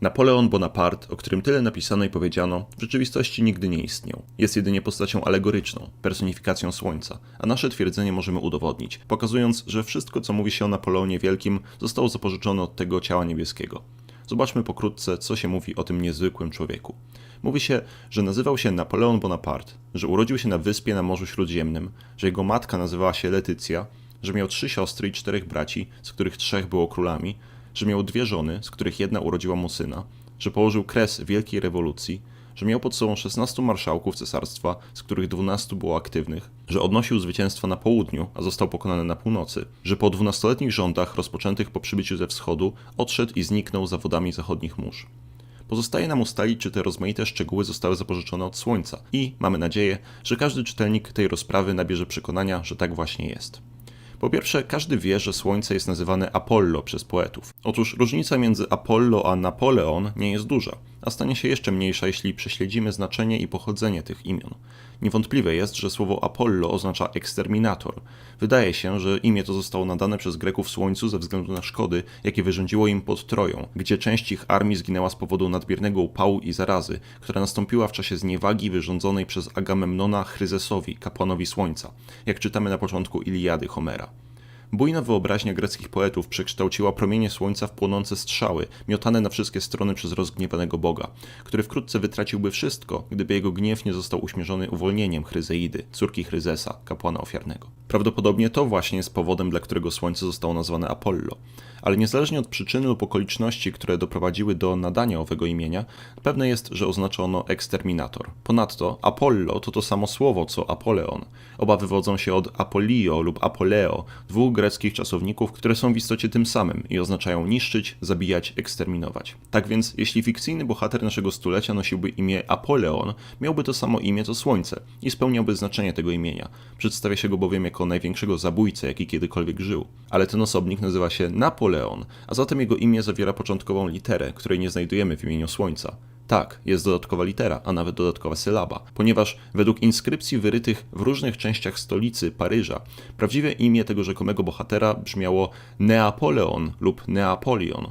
Napoleon Bonaparte, o którym tyle napisano i powiedziano, w rzeczywistości nigdy nie istniał. Jest jedynie postacią alegoryczną, personifikacją słońca, a nasze twierdzenie możemy udowodnić, pokazując, że wszystko, co mówi się o Napoleonie Wielkim, zostało zapożyczone od tego ciała niebieskiego. Zobaczmy pokrótce, co się mówi o tym niezwykłym człowieku. Mówi się, że nazywał się Napoleon Bonaparte, że urodził się na wyspie na Morzu Śródziemnym, że jego matka nazywała się Letycja, że miał trzy siostry i czterech braci, z których trzech było królami, że miał dwie żony, z których jedna urodziła mu syna, że położył kres wielkiej rewolucji, że miał pod sobą 16 marszałków cesarstwa, z których 12 było aktywnych, że odnosił zwycięstwa na południu, a został pokonany na północy, że po 12-letnich rządach rozpoczętych po przybyciu ze wschodu odszedł i zniknął za wodami zachodnich mórz. Pozostaje nam ustalić, czy te rozmaite szczegóły zostały zapożyczone od Słońca i mamy nadzieję, że każdy czytelnik tej rozprawy nabierze przekonania, że tak właśnie jest. Po pierwsze, każdy wie, że Słońce jest nazywane Apollo przez poetów. Otóż różnica między Apollo a Napoleon nie jest duża, a stanie się jeszcze mniejsza, jeśli prześledzimy znaczenie i pochodzenie tych imion. Niewątpliwe jest, że słowo Apollo oznacza eksterminator. Wydaje się, że imię to zostało nadane przez Greków Słońcu ze względu na szkody, jakie wyrządziło im pod Troją, gdzie część ich armii zginęła z powodu nadmiernego upału i zarazy, która nastąpiła w czasie zniewagi wyrządzonej przez Agamemnona Chryzesowi, kapłanowi Słońca, jak czytamy na początku Iliady Homera. Bujna wyobraźnia greckich poetów przekształciła promienie słońca w płonące strzały, miotane na wszystkie strony przez rozgniewanego boga, który wkrótce wytraciłby wszystko, gdyby jego gniew nie został uśmierzony uwolnieniem Chryzeidy, córki Chryzesa, kapłana ofiarnego. Prawdopodobnie to właśnie jest powodem, dla którego słońce zostało nazwane Apollo. Ale niezależnie od przyczyny lub okoliczności, które doprowadziły do nadania owego imienia, pewne jest, że oznacza ono eksterminator. Ponadto Apollo to to samo słowo co Apoleon. Oba wywodzą się od Apollio lub Apoleo, dwóch greckich czasowników, które są w istocie tym samym i oznaczają niszczyć, zabijać, eksterminować. Tak więc, jeśli fikcyjny bohater naszego stulecia nosiłby imię Apoleon, miałby to samo imię co Słońce i spełniałby znaczenie tego imienia. Przedstawia się go bowiem jako największego zabójcę, jaki kiedykolwiek żył. Ale ten osobnik nazywa się Napoleon, a zatem jego imię zawiera początkową literę, której nie znajdujemy w imieniu Słońca. Tak, jest dodatkowa litera, a nawet dodatkowa sylaba, ponieważ według inskrypcji wyrytych w różnych częściach stolicy Paryża, prawdziwe imię tego rzekomego bohatera brzmiało Neapoleon lub Neapolion.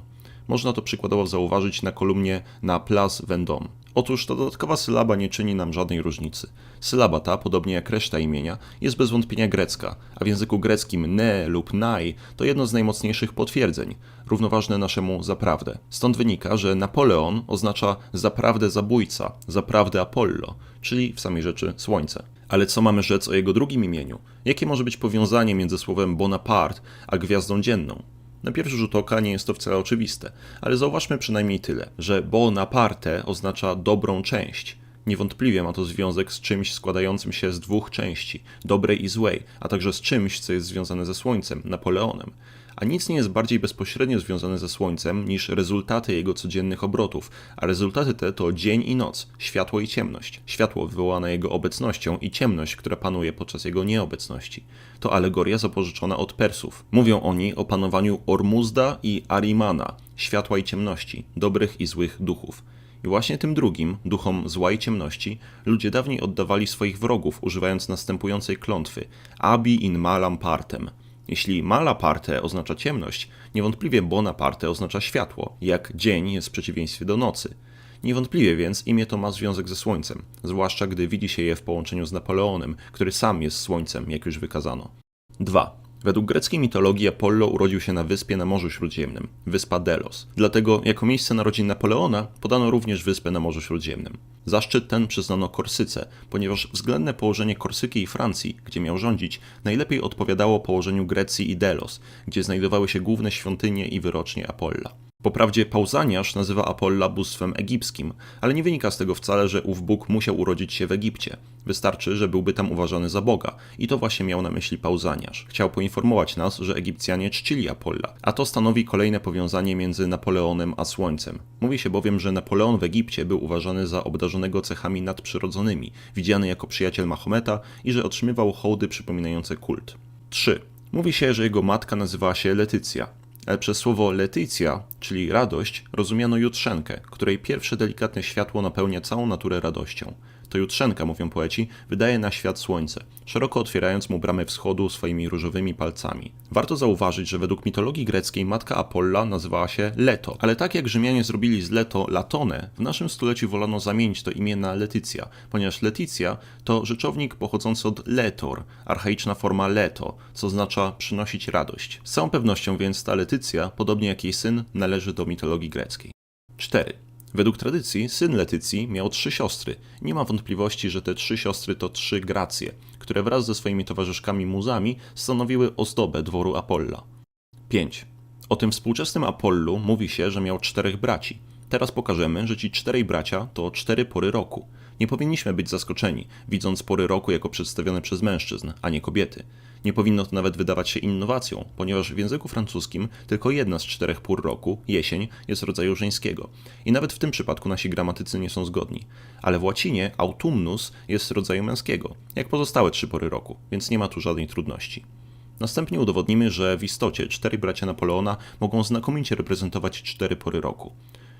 Można to przykładowo zauważyć na kolumnie na Place Vendôme. Otóż ta dodatkowa sylaba nie czyni nam żadnej różnicy. Sylaba ta, podobnie jak reszta imienia, jest bez wątpienia grecka, a w języku greckim ne lub nai to jedno z najmocniejszych potwierdzeń, równoważne naszemu zaprawdę. Stąd wynika, że Napoleon oznacza zaprawdę zabójca, zaprawdę Apollo, czyli w samej rzeczy słońce. Ale co mamy rzec o jego drugim imieniu? Jakie może być powiązanie między słowem Bonaparte a gwiazdą dzienną? Na pierwszy rzut oka nie jest to wcale oczywiste, ale zauważmy przynajmniej tyle, że Bonaparte oznacza dobrą część. Niewątpliwie ma to związek z czymś składającym się z dwóch części, dobrej i złej, a także z czymś, co jest związane ze Słońcem, Napoleonem. A nic nie jest bardziej bezpośrednio związane ze Słońcem niż rezultaty jego codziennych obrotów, a rezultaty te to dzień i noc, światło i ciemność. Światło wywołane jego obecnością i ciemność, która panuje podczas jego nieobecności. To alegoria zapożyczona od Persów. Mówią oni o panowaniu Ormuzda i Arimana, światła i ciemności, dobrych i złych duchów. I właśnie tym drugim, duchom zła i ciemności, ludzie dawniej oddawali swoich wrogów, używając następującej klątwy: Abi in malam partem. Jeśli malaparte oznacza ciemność, niewątpliwie bonaparte oznacza światło, jak dzień jest w przeciwieństwie do nocy. Niewątpliwie więc imię to ma związek ze Słońcem, zwłaszcza gdy widzi się je w połączeniu z Napoleonem, który sam jest Słońcem, jak już wykazano. 2. Według greckiej mitologii Apollo urodził się na wyspie na Morzu Śródziemnym, wyspa Delos. Dlatego jako miejsce narodzin Napoleona podano również wyspę na Morzu Śródziemnym. Zaszczyt ten przyznano Korsyce, ponieważ względne położenie Korsyki i Francji, gdzie miał rządzić, najlepiej odpowiadało położeniu Grecji i Delos, gdzie znajdowały się główne świątynie i wyrocznie Apolla. Poprawdzie Pauzaniasz nazywa Apolla bóstwem egipskim, ale nie wynika z tego wcale, że ów Bóg musiał urodzić się w Egipcie. Wystarczy, że byłby tam uważany za Boga i to właśnie miał na myśli Pauzaniasz. Chciał poinformować nas, że Egipcjanie czcili Apolla, a to stanowi kolejne powiązanie między Napoleonem a Słońcem. Mówi się bowiem, że Napoleon w Egipcie był uważany za obdarzonego cechami nadprzyrodzonymi, widziany jako przyjaciel Mahometa i że otrzymywał hołdy przypominające kult. 3. Mówi się, że jego matka nazywała się Letycja, ale przez słowo Letycja, czyli radość, rozumiano jutrzenkę, której pierwsze delikatne światło napełnia całą naturę radością. To jutrzenka, mówią poeci, wydaje na świat słońce, szeroko otwierając mu bramę wschodu swoimi różowymi palcami. Warto zauważyć, że według mitologii greckiej matka Apolla nazywała się Leto, ale tak jak Rzymianie zrobili z Leto Latone, w naszym stuleciu wolano zamienić to imię na Letycja, ponieważ Leticja to rzeczownik pochodzący od letor, archaiczna forma leto, co oznacza przynosić radość. Z całą pewnością więc ta Letycja, podobnie jak jej syn, należy do mitologii greckiej. 4. Według tradycji syn Letycji miał trzy siostry. Nie ma wątpliwości, że te trzy siostry to trzy Gracje, które wraz ze swoimi towarzyszkami muzami stanowiły ozdobę dworu Apolla. 5. O tym współczesnym Apollu mówi się, że miał czterech braci. Teraz pokażemy, że ci czterej bracia to cztery pory roku. Nie powinniśmy być zaskoczeni, widząc pory roku jako przedstawione przez mężczyzn, a nie kobiety. Nie powinno to nawet wydawać się innowacją, ponieważ w języku francuskim tylko jedna z czterech pór roku, jesień, jest rodzaju żeńskiego. I nawet w tym przypadku nasi gramatycy nie są zgodni. Ale w łacinie autumnus jest rodzaju męskiego, jak pozostałe trzy pory roku, więc nie ma tu żadnej trudności. Następnie udowodnimy, że w istocie cztery bracia Napoleona mogą znakomicie reprezentować cztery pory roku.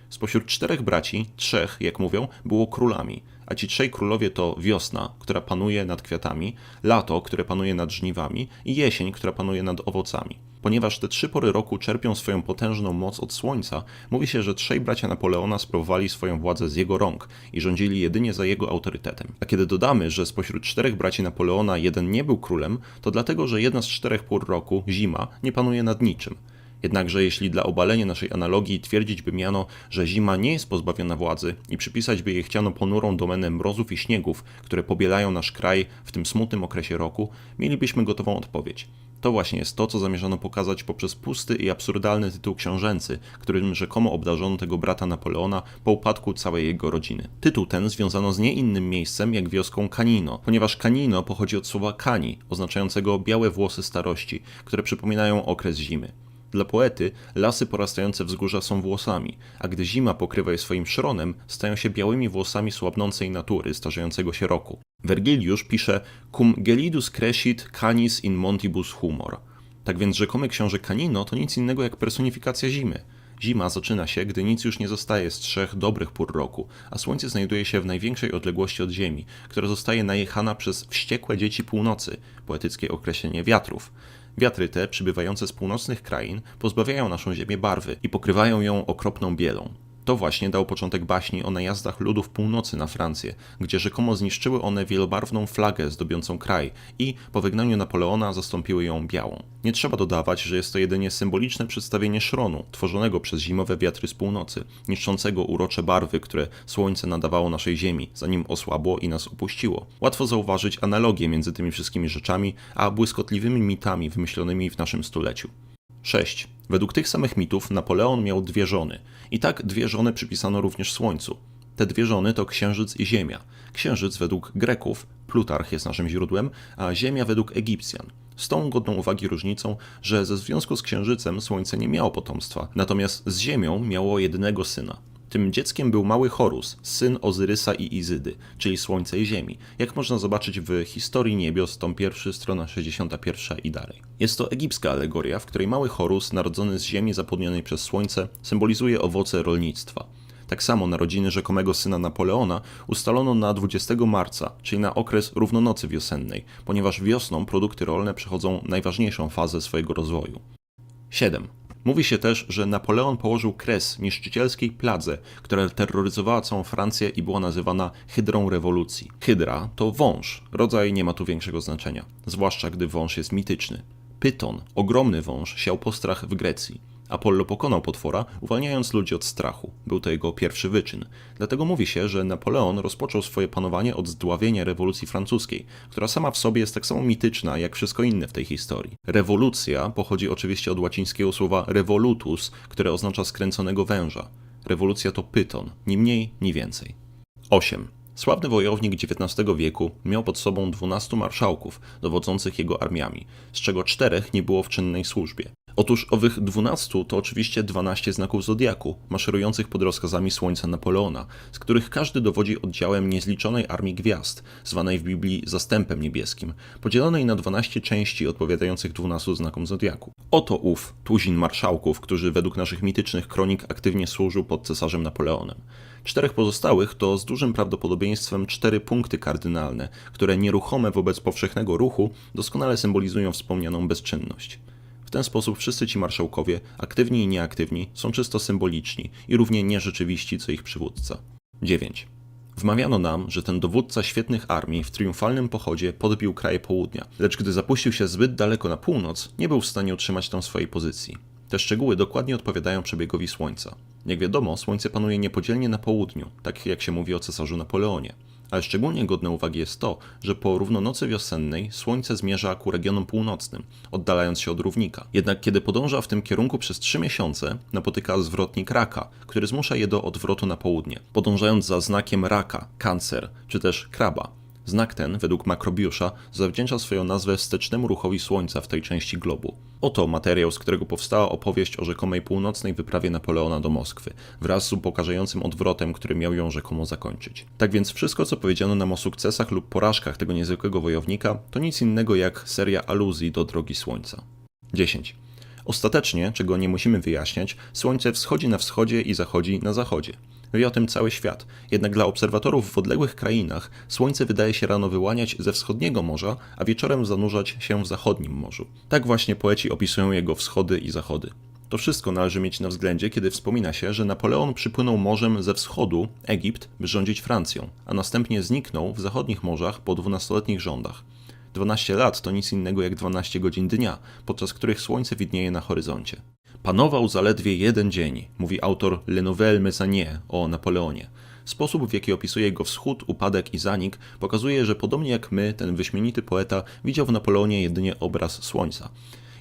Spośród czterech braci, trzech, jak mówią, było królami, a ci trzej królowie to wiosna, która panuje nad kwiatami, lato, które panuje nad żniwami i jesień, która panuje nad owocami. Ponieważ te trzy pory roku czerpią swoją potężną moc od słońca, mówi się, że trzej bracia Napoleona sprawowali swoją władzę z jego rąk i rządzili jedynie za jego autorytetem. A kiedy dodamy, że spośród czterech braci Napoleona jeden nie był królem, to dlatego, że jedna z czterech pór roku, zima, nie panuje nad niczym. Jednakże jeśli dla obalenia naszej analogii twierdzić by miano, że zima nie jest pozbawiona władzy i przypisać by jej chciano ponurą domenę mrozów i śniegów, które pobielają nasz kraj w tym smutnym okresie roku, mielibyśmy gotową odpowiedź. To właśnie jest to, co zamierzano pokazać poprzez pusty i absurdalny tytuł książęcy, którym rzekomo obdarzono tego brata Napoleona po upadku całej jego rodziny. Tytuł ten związano z nie innym miejscem jak wioską Canino, ponieważ Canino pochodzi od słowa cani, oznaczającego białe włosy starości, które przypominają okres zimy. Dla poety lasy porastające wzgórza są włosami, a gdy zima pokrywa je swoim szronem, stają się białymi włosami słabnącej natury starzejącego się roku. Wergiliusz pisze cum gelidus crescit canis in montibus humor. Tak więc rzekomy książę Canino to nic innego jak personifikacja zimy. Zima zaczyna się, gdy nic już nie zostaje z trzech dobrych pór roku, a słońce znajduje się w największej odległości od Ziemi, która zostaje najechana przez wściekłe dzieci północy, poetyckie określenie wiatrów. Wiatry te, przybywające z północnych krain, pozbawiają naszą ziemię barwy i pokrywają ją okropną bielą. To właśnie dał początek baśni o najazdach ludów północy na Francję, gdzie rzekomo zniszczyły one wielobarwną flagę zdobiącą kraj i po wygnaniu Napoleona zastąpiły ją białą. Nie trzeba dodawać, że jest to jedynie symboliczne przedstawienie szronu, tworzonego przez zimowe wiatry z północy, niszczącego urocze barwy, które słońce nadawało naszej ziemi, zanim osłabło i nas opuściło. Łatwo zauważyć analogię między tymi wszystkimi rzeczami, a błyskotliwymi mitami wymyślonymi w naszym stuleciu. 6. Według tych samych mitów Napoleon miał dwie żony. I tak dwie żony przypisano również Słońcu. Te dwie żony to Księżyc i Ziemia. Księżyc według Greków, Plutarch jest naszym źródłem, a Ziemia według Egipcjan. Z tą godną uwagi różnicą, że ze związku z Księżycem Słońce nie miało potomstwa, natomiast z Ziemią miało jednego syna. Tym dzieckiem był mały Horus, syn Ozyrysa i Izydy, czyli Słońca i Ziemi, jak można zobaczyć w Historii Niebios, tom 1, strona 61 i dalej. Jest to egipska alegoria, w której mały Horus, narodzony z ziemi zapłodnionej przez Słońce, symbolizuje owoce rolnictwa. Tak samo narodziny rzekomego syna Napoleona ustalono na 20 marca, czyli na okres równonocy wiosennej, ponieważ wiosną produkty rolne przechodzą najważniejszą fazę swojego rozwoju. 7. Mówi się też, że Napoleon położył kres niszczycielskiej pladze, która terroryzowała całą Francję i była nazywana hydrą rewolucji. Hydra to wąż, rodzaj nie ma tu większego znaczenia, zwłaszcza gdy wąż jest mityczny. Pyton, ogromny wąż, siał postrach w Grecji. Apollo pokonał potwora, uwalniając ludzi od strachu. Był to jego pierwszy wyczyn. Dlatego mówi się, że Napoleon rozpoczął swoje panowanie od zdławienia rewolucji francuskiej, która sama w sobie jest tak samo mityczna jak wszystko inne w tej historii. Rewolucja pochodzi oczywiście od łacińskiego słowa revolutus, które oznacza skręconego węża. Rewolucja to pyton, ni mniej, ni więcej. 8. Sławny wojownik XIX wieku miał pod sobą 12 marszałków dowodzących jego armiami, z czego czterech nie było w czynnej służbie. Otóż owych 12 to oczywiście 12 znaków zodiaku, maszerujących pod rozkazami Słońca Napoleona, z których każdy dowodzi oddziałem niezliczonej armii gwiazd, zwanej w Biblii zastępem niebieskim, podzielonej na 12 części odpowiadających 12 znakom zodiaku. Oto ów tuzin marszałków, którzy według naszych mitycznych kronik aktywnie służył pod cesarzem Napoleonem. Czterech pozostałych to z dużym prawdopodobieństwem cztery punkty kardynalne, które nieruchome wobec powszechnego ruchu doskonale symbolizują wspomnianą bezczynność. Ten sposób wszyscy ci marszałkowie, aktywni i nieaktywni, są czysto symboliczni i równie nierzeczywiści co ich przywódca. 9. Wmawiano nam, że ten dowódca świetnych armii w triumfalnym pochodzie podbił kraje południa, lecz gdy zapuścił się zbyt daleko na północ, nie był w stanie utrzymać tam swojej pozycji. Te szczegóły dokładnie odpowiadają przebiegowi Słońca. Jak wiadomo, Słońce panuje niepodzielnie na południu, tak jak się mówi o cesarzu Napoleonie. Ale szczególnie godne uwagi jest to, że po równonocy wiosennej Słońce zmierza ku regionom północnym, oddalając się od równika. Jednak kiedy podąża w tym kierunku przez trzy miesiące, napotyka zwrotnik raka, który zmusza je do odwrotu na południe, podążając za znakiem raka, kancer, czy też kraba. Znak ten, według Makrobiusza, zawdzięcza swoją nazwę wstecznemu ruchowi Słońca w tej części globu. Oto materiał, z którego powstała opowieść o rzekomej północnej wyprawie Napoleona do Moskwy, wraz z upokarzającym odwrotem, który miał ją rzekomo zakończyć. Tak więc wszystko, co powiedziano nam o sukcesach lub porażkach tego niezwykłego wojownika, to nic innego jak seria aluzji do drogi Słońca. 10. Ostatecznie, czego nie musimy wyjaśniać, Słońce wschodzi na wschodzie i zachodzi na zachodzie. Wie o tym cały świat, jednak dla obserwatorów w odległych krainach Słońce wydaje się rano wyłaniać ze wschodniego morza, a wieczorem zanurzać się w zachodnim morzu. Tak właśnie poeci opisują jego wschody i zachody. To wszystko należy mieć na względzie, kiedy wspomina się, że Napoleon przypłynął morzem ze wschodu, Egipt, by rządzić Francją, a następnie zniknął w zachodnich morzach po 12-letnich rządach. 12 lat to nic innego jak 12 godzin dnia, podczas których słońce widnieje na horyzoncie. Panował zaledwie jeden dzień, mówi autor Le Nouvel Mezzanier o Napoleonie. Sposób, w jaki opisuje jego wschód, upadek i zanik, pokazuje, że podobnie jak my, ten wyśmienity poeta widział w Napoleonie jedynie obraz słońca.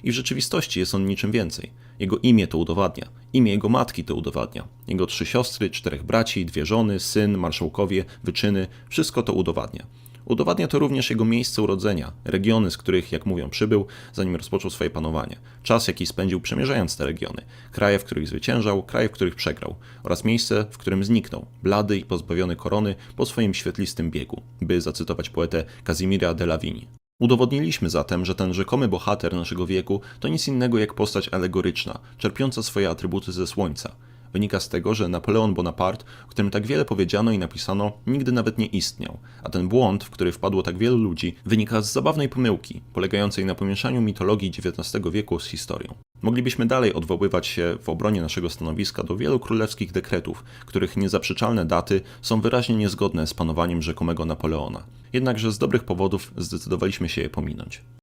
I w rzeczywistości jest on niczym więcej. Jego imię to udowadnia, imię jego matki to udowadnia. Jego trzy siostry, czterech braci, dwie żony, syn, marszałkowie, wyczyny wszystko to udowadnia. Udowadnia to również jego miejsce urodzenia, regiony, z których, jak mówią, przybył, zanim rozpoczął swoje panowanie, czas, jaki spędził przemierzając te regiony, kraje, w których zwyciężał, kraje, w których przegrał, oraz miejsce, w którym zniknął, blady i pozbawiony korony po swoim świetlistym biegu, by zacytować poetę Kazimira de la Vigne. Udowodniliśmy zatem, że ten rzekomy bohater naszego wieku to nic innego jak postać alegoryczna, czerpiąca swoje atrybuty ze słońca. Wynika z tego, że Napoleon Bonaparte, o którym tak wiele powiedziano i napisano, nigdy nawet nie istniał, a ten błąd, w który wpadło tak wielu ludzi, wynika z zabawnej pomyłki, polegającej na pomieszaniu mitologii XIX wieku z historią. Moglibyśmy dalej odwoływać się w obronie naszego stanowiska do wielu królewskich dekretów, których niezaprzeczalne daty są wyraźnie niezgodne z panowaniem rzekomego Napoleona. Jednakże z dobrych powodów zdecydowaliśmy się je pominąć.